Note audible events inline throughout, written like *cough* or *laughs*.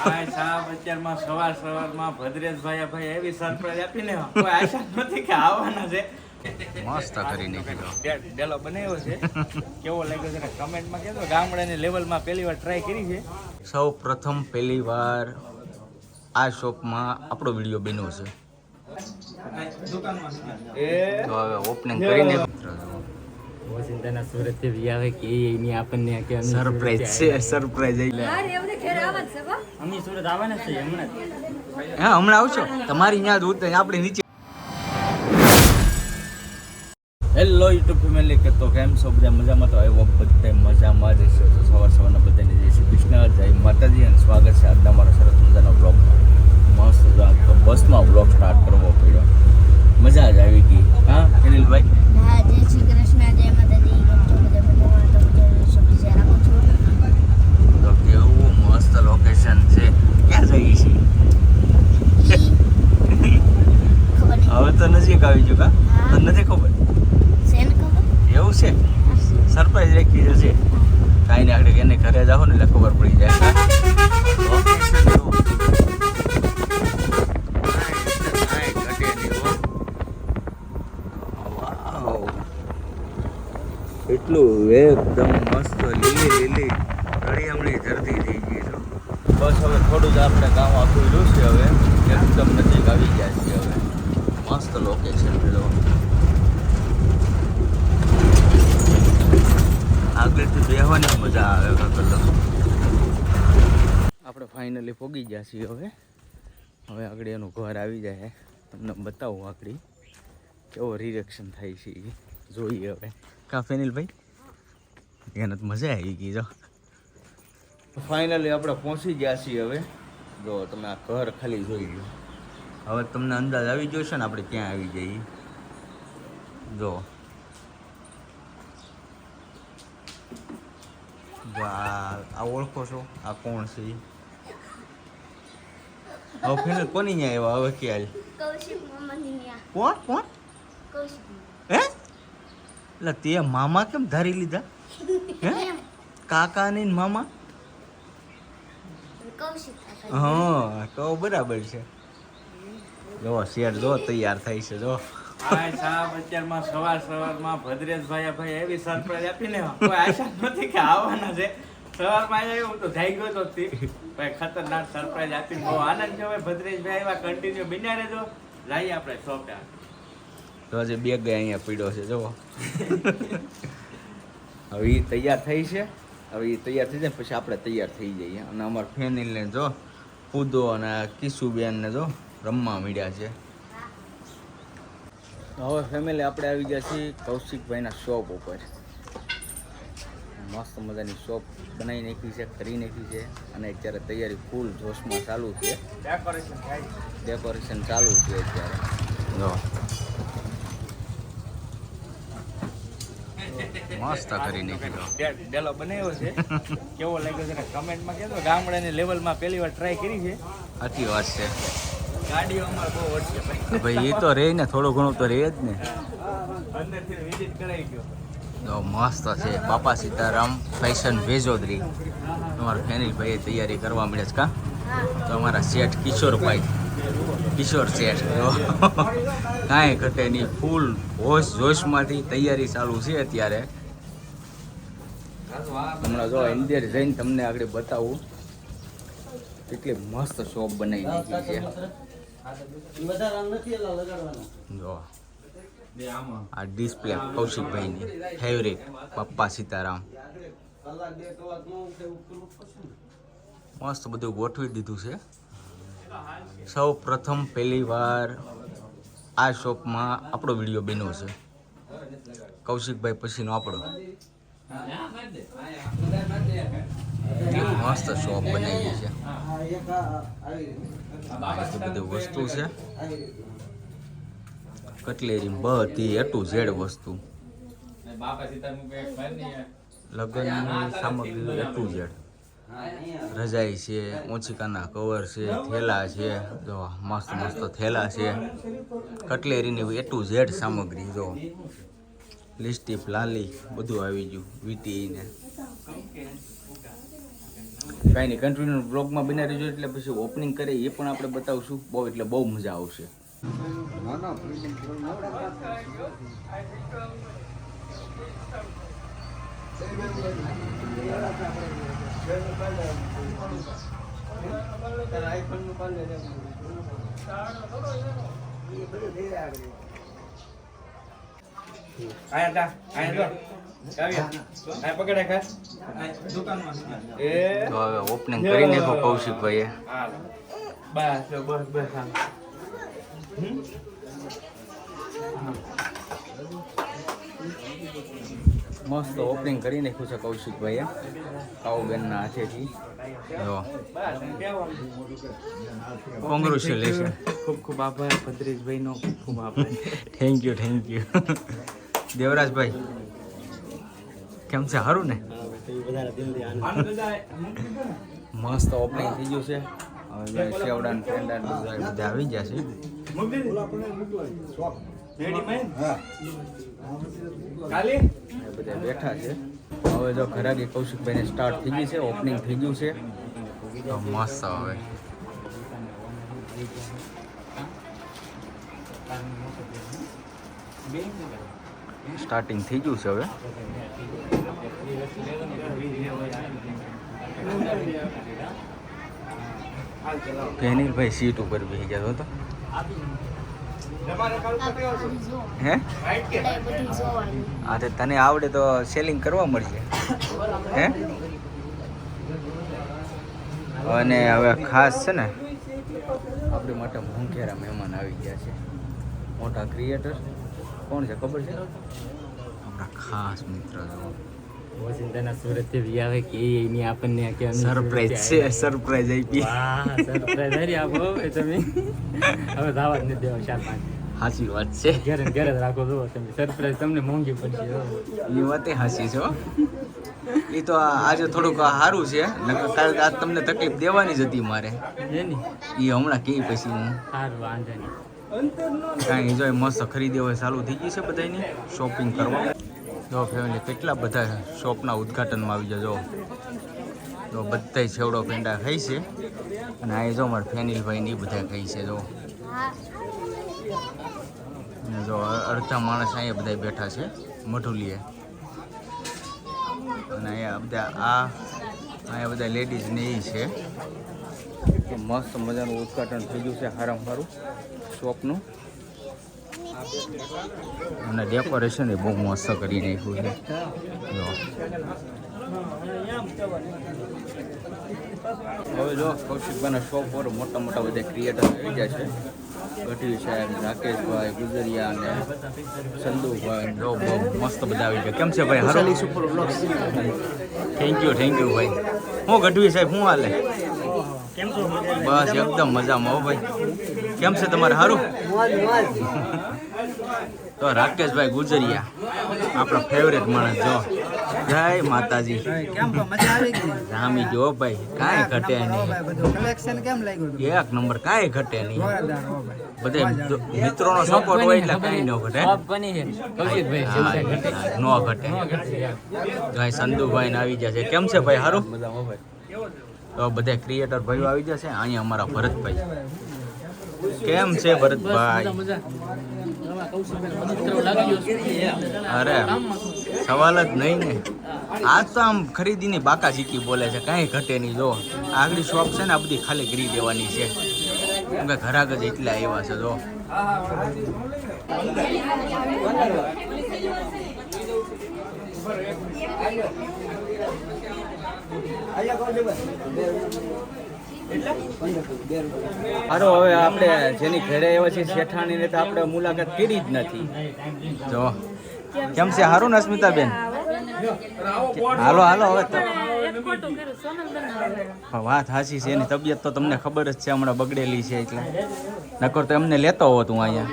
આ સાહેબ અત્યારમાં સવાર સવારમાં ભદ્રેશભાઈ ભાઈ એવી સરપ્રાઈઝ આપીને કોઈ આશા નથી કે આવવાના છે. મસ્ત કરી નાખ્યો. ડેલો બનાવ્યો છે. કેવો લાગ્યો છે કમેન્ટમાં કહેજો. ગામડાની લેવલમાં પહેલી વાર ટ્રાય કરી છે. સૌ પ્રથમ પહેલી વાર આ શોપમાં આપણો વીડિયો બન્યો છે. તો હવે ઓપનિંગ કરીને વસંતના સુરતથી આવે કે એની આપણને કે સરપ્રાઈઝ છે સરપ્રાઈઝ એટલે. રેવને ઘેર આવવાનું છે બા અમે સુરત આવવાના છે હમણાં હા હમણાં આવશો. તમારી ત્યાં જ ઉતરે આપણે નીચે હેલો યુટ્યુબ ફેમિલી કે તો કેમ છો? બધા મજામાં તો આવ્યો બધા મજામાં જ હશો તો સવાર સવારના બધાને જય શ્રી કૃષ્ણ જય માતાજી અને સ્વાગત છે આજના મારા સરસ મજાના બ્લોગમાં મસ્ત તો બસમાં બ્લોગ સ્ટાર્ટ કરવો પડ્યો. મજા જ આવી ગઈ. હા અનિલભાઈ? હા જય શ્રી કૃષ્ણ જય માતાજી કેમ છો બધા મજામાં તો બધા શુભેચ્છા રાખું છું તો કેવું મસ્ત લોકેશન છે ક્યાં જઈએ છીએ ખબર નહીં હવે તો નજીક આવી ગયું કા. તને નથી ખબર? એવું છે? સરપ્રાઈઝ રાખી જશે કાંઈ ને આગળ એને ઘરે જાઓ ને એટલે ખબર પડી જાય એટલે એકદમ મસ્ત લીલી લીલી હળીમળી ધરતી થઈ ગઈ છે. બસ હવે થોડું જ આપણે કામ આખું રહ્યું છે હવે. એકદમ નજીક આવી ગયા છે હવે. મસ્ત લોકેશન પેલો આગળથી બેહવાની મજા આવે કાકા આપણે ફાઇનલી પોગી ગયા છીએ હવે. હવે આગળ એનું ઘર આવી જાય તમને બતાવું આગળ. કેવો રિએક્શન થાય છે જોઈએ હવે. કા ફેનિલભાઈ એને તો મજા આવી ગઈ જો. ફાઇનલી આપણે પહોંચી ગયા છીએ હવે. જો તમે આ ઘર ખાલી જોઈ લો. હવે તમને અંદાજ આવી ગયો છે ને આપણે ક્યાં આવી જઈએ? જો. આ ઓળખો છો? આ કોણ છે? હવે ફિનલ કોની ન્યા આવ્યા? હવે કૌશિક કોણ? કોણ? હે? એટલે તે મામા કેમ ધારી લીધા? હે? કાકા ને મામા? હા તો બરાબર છે. જો શેર જો તૈયાર થાય છે જો. આ સાહેબ અત્યારમાં સવાર સવારમાં ભદ્રેશભાઈ ભાઈ એવી સરપ્રાઈઝ આપીને કોઈ આશા નથી કે આવવાના છે. સવારમાં આવ્યો તો જાઈ ગયો તો. ભાઈ ખતરનાક સરપ્રાઈઝ આપીને બહુ આનંદ છે. ભાઈ ભદ્રેશભાઈ એવા કન્ટિન્યુ બન્યા રહેજો જઈએ આપણે શોપે તો હજી બે ગયા અહીંયા પીડ્યો છે જો. હવે એ તૈયાર થઈ છે. હવે એ તૈયાર થઈ જાય પછી આપણે તૈયાર થઈ જઈએ. અને અમારા ફેનિલને જો પૂદો અને કિશુબેનને જો. રમવા મળ્યા છે. હવે ફેમિલી આપણે આવી ગયા છીએ કૌશિકભાઈના શોપ ઉપર. મસ્ત મજાની શોપ બનાવી નાખી છે કરી નાખી છે અને અત્યારે તૈયારી ફૂલ જોશમાં ચાલુ છે. ડેકોરેશન થાય ડેકોરેશન ચાલુ છે અત્યારે. જો. મસ્ત કરી નાખ્યો ડેલો બનાવ્યો છે. કેવો લાગ્યો છે કમેન્ટમાં કહેતો ગામડાની લેવલમાં પહેલી વાર ટ્રાય કરી છે. સાચી વાત છે. ગાડીઓ અમારે બહુ ઓછી ભાઈ ભાઈ એ તો રહે ને થોડું ઘણું તો રહે જ ને. અંદરથી વિઝિટ કરાવી ગયો. તો મસ્ત છે બાપા સીતારામ ફેશન વેજોદરી. તમારા ફેનિલ ભાઈએ તૈયારી કરવા મળે છે કા? તો અમારા શેઠ કિશોરભાઈ. કિશોર શેઠ. જો કાંઈ ઘટે નહીં ફૂલ હોશ જોશમાંથી તૈયારી ચાલુ છે અત્યારે. હમણાં જો અંદર જઈને તમને આગળ બતાવું. કેટલી મસ્ત શોપ બનાવી દીધી છે. આ ડિસ્પ્લે કૌશિકભાઈની ફેવરેટ પપ્પા સીતારામ. મસ્ત બધું ગોઠવી દીધું છે. સૌ પ્રથમ પહેલી વાર આ શોપમાં આપણો વીડિયો બન્યો છે. કૌશિકભાઈ પછીનો આપણો. મસ્ત શોપ બનાવી છે. આ બધી વસ્તુ છે. કટલેરી બધી એ ટુ ઝેડ વસ્તુ. લગ્નની સામગ્રી એ ટુ ઝેડ. રજાઈ છે ઓછીકાના કવર છે થેલા છે જો મસ્ત મસ્ત થેલા છે. કટલેરીની એ ટુ ઝેડ સામગ્રી જો. લિસ્ટીપ લાલી બધું આવી ગયું વીટી ને કાંઈ નહીં કન્ટિન્યુ બ્લોગમાં બના રહેજો એટલે પછી ઓપનિંગ કરે એ પણ આપણે બતાવશું. બહુ એટલે બહુ મજા આવશે. આયા તા આયા તો આવ્યા આયા પકડે ખા. દુકાનમાં. એ. તો હવે ઓપનિંગ કરી નાખો. બસ બસ બસ મસ્ત ઓપનિંગ કરી નાખ્યું છે કૌશિકભાઈએ કાઉબેનના હાથેથી. જો. કોંગ્રેચ્યુલેશન ખૂબ ખૂબ આભાર ભદ્રેશભાઈનો ખૂબ ખૂબ આભાર. થેન્ક યુ થેન્ક યુ દેવરાજભાઈ કેમ છે? સારું ને. મસ્ત ઓપનિંગ થઈ ગયું છે. હવે સેવડા ને બધા બધા આવી ગયા છે. બધા બેઠા છે. હવે જો ઘરાકી કૌશિકભાઈને સ્ટાર્ટ થઈ ગઈ છે ઓપનિંગ થઈ ગયું છે. મસ્ત હવે. સ્ટાર્ટિંગ થઈ ગયું છે હવે. ફેનિલભાઈ સીટ ઉપર બેસી ગયા આવશે. હે? હા, તો તને આવડે તો સેલિંગ કરવા મળશે. હે? અને હવે ખાસ છે ને, આપણી માટે મોંઘેરા મહેમાન આવી ગયા છે. મોટા ક્રિએટર કોણ છે? ખબર છે? આપણા ખાસ મિત્ર. જો સુરતથી વી આવે કે એની આપણને કે સરપ્રાઈઝ છે. સરપ્રાઈઝ આપી. વાહ સરપ્રાઈઝ હરી આપો હવે તમે. હવે દાવા નહીં દેવા ચાર પાંચ. સાચી વાત છે. ઘરે ઘરે જ રાખો જો તમે. સરપ્રાઈઝ તમને મોંઘી પડશે. એ વાતે હાસી છો એ તો આજે થોડુંક સારું છે નકર કાલ આજ તમને તકલીફ દેવાની જ હતી મારે. એ હમણાં કહી પછી હું? સારું વાંધો નહીં. કાંઈ એન્જોય મસ્ત ખરીદી હવે ચાલુ થઈ ગઈ છે બધાની શોપિંગ કરવા. જો ફેમિલી કેટલા બધા શોપના ઉદ્ઘાટનમાં આવી જાય જો. જો બધા છેવડો પેંડા ખાઈ છે. અને આ જો મારા ફેનિલભાઈ ને બધા ખાઈ છે, જો. જો અડધા માણસ અહીંયા બધા બેઠા છે, મઢુલીએ. અને અહીંયા બધા આ, અહીંયા બધા લેડીઝ ને એ છે. મસ્ત મજાનું ઉદ્ઘાટન થઈ ગયું છે હારામ સારું શોપનું. અને ડેકોરેશન એ બહુ મસ્ત કરી નાખ્યું છે. હવે જો કૌશિકભાઈના શોપ પર મોટા મોટા બધા ક્રિએટર આવી ગયા છે. ગઢવી સાહેબ રાકેશભાઈ ગુજરિયા અને સંદુભાઈ જો બહુ મસ્ત બધા આવી ગયા. કેમ છે ભાઈ? હારો? થેન્ક યુ થેન્ક યુ ભાઈ. હું ગઢવી સાહેબ શું હાલે? બસ એકદમ મજામાં હો ભાઈ. કેમ છે તમારે? સારું તો રાકેશભાઈ ગુજરિયા આપણા ફેવરેટ માણસ જો. જય માતાજી. કેમ તો મજા આવી ગઈ? રામી જો ભાઈ. કાંઈ ઘટે નહીં. બધું કલેક્શન કેમ લાગ્યું હતું એક નંબર કાંઈ ઘટે નહીં. બધે મિત્રોનો સપોર્ટ હોય એટલે કાંઈ ન ઘટે. જય નો ઘટે. ભાઈ સંધુભાઈ ને આવી ગયા છે. કેમ છે ભાઈ? સારું તો બધા ક્રિએટર ભાઈઓ આવી જશે. અહીંયા અમારા ભરતભાઈ. કેમ છે ભરતભાઈ? અરે, સવાલ જ નહીં ને. આજ તો આમ ખરીદીની બાકા ચીકી બોલે છે, કાંઈ ઘટે નહીં. જો, આગળ શોપ છે ને, આ બધી ખાલી કરી દેવાની છે. કે ઘરાક જ એટલા આવ્યા છે, જો. સારો હવે આપણે જેની ઘરે આવ્યા છે શેઠાણીને તો આપણે મુલાકાત કરી જ નથી. જો, કેમ છે? સારું ને, અસ્મિતાબેન? હાલો હાલો, હવે વાત હાચી છે, એની તબિયત તો તમને ખબર જ છે, હમણાં બગડેલી છે એટલે. નકર તો એમને લેતો હોત હું અહીંયા.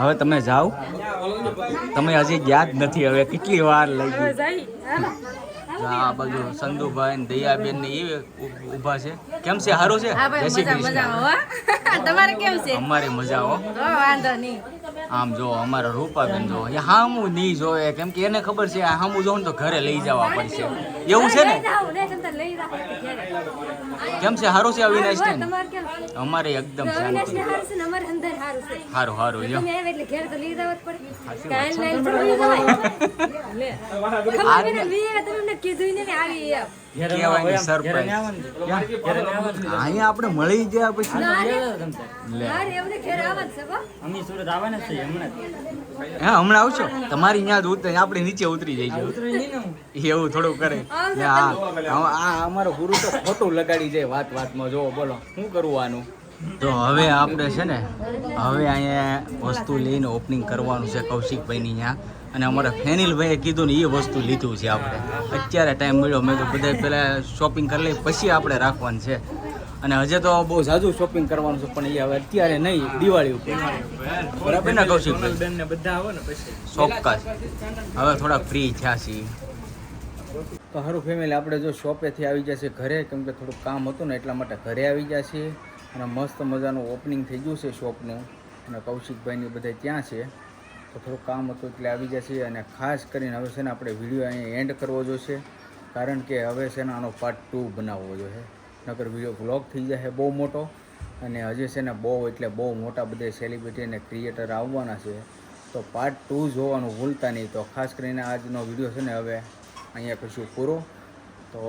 હવે તમે જાઓ. તમે હજી જ નથી, હવે કેટલી વાર લઈ ગઈ? આ બાજુ સંધુભાઈ ને દયાબેન ને એ ઊભા છે. કેમ છે? સારું છે? જય શ્રી કૃષ્ણ. *laughs* તમારે કેમ છે? અમારી મજા હો. વાંધો નહીં. આમ જો અમારા રૂપાબેન જો એ હામું નહીં જોવે. કેમ કે એને ખબર છે હામું ને તો ઘરે લઈ જવા પડશે. એવું છે ને? કેમ છે? સારું છે અવિનાશ ને અમારે એકદમ અવિનાશ શાંતિ ને હારું છે ને અંદર હારું છે. સારું સારું જો કીધું ને આવી અહીંયા આપણે મળી ગયા પછી હમણાં. હા હમણાં આવશો? તમારી ત્યાં જ ઉતરે આપણે નીચે ઉતરી હું. એવું થોડું કરે. હા આ આ- આ અમારો ગુરુ તો ખોટું લગાડી જાય વાત વાતમાં. જો બોલો શું કરવું આનું? તો હવે આપણે છે ને હવે અહીંયા વસ્તુ લઈને ઓપનિંગ કરવાનું છે કૌશિકભાઈની ત્યાં અને અમારા ફેનિલભાઈએ કીધું ને એ વસ્તુ લીધું છે આપણે. અત્યારે ટાઈમ મળ્યો. મેં તો બધા પહેલાં શોપિંગ કરી લઈ પછી આપણે રાખવાનું છે. અને હજે તો બહુ ઝાઝું શોપિંગ કરવાનું છે પણ એ હવે અત્યારે નહીં દિવાળી ઉપર. બરાબર? ને કૌશિકભાઈ બેન બધા આવો ને પછી. ચોક્કસ. હવે થોડા ફ્રી થયા છીએ. તો સારું ફેમિલી આપણે જો શોપેથી આવી જશે ઘરે કેમ કે થોડુંક કામ હતું ને એટલા માટે ઘરે આવી જશે. અને મસ્ત મજાનું ઓપનિંગ થઈ ગયું છે શોપનું અને કૌશિકભાઈની બધા ત્યાં છે. તો થોડું કામ હતું એટલે આવી જશે અને ખાસ કરીને હવે છે ને આપણે વીડિયો અહીંયા એન્ડ કરવો જોઈશે કારણ કે હવે છે ને આનો પાર્ટ ટુ બનાવવો જોઈએ નકર વીડિયો બ્લોગ થઈ જશે બહુ મોટો અને હજી છે ને બહુ એટલે બહુ મોટા બધે સેલિબ્રિટી અને ક્રિએટર આવવાના છે. તો પાર્ટ ટુ જોવાનું ભૂલતા નહીં. તો ખાસ કરીને આજનો વીડિયો છે ને હવે અહીંયા કરશું પૂરો. તો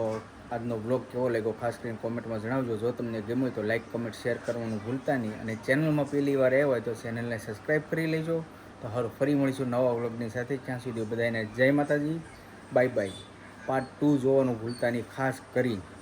આજનો બ્લોગ કેવો લાગ્યો ખાસ કરીને કોમેન્ટમાં જણાવજો. જો તમને ગમ્યું હોય તો લાઇક કમેન્ટ શેર કરવાનું ભૂલતા નહીં. અને ચેનલમાં પહેલી વાર એ હોય તો ચેનલને સબસ્ક્રાઈબ કરી લેજો. તો હર, ફરી મળીશું નવા વ્લોગની સાથે. ત્યાં સુધી બધાને જય માતાજી. Bye bye. પાર્ટ ટુ જોવાનું ભૂલતા નહીં. ખાસ કરીને.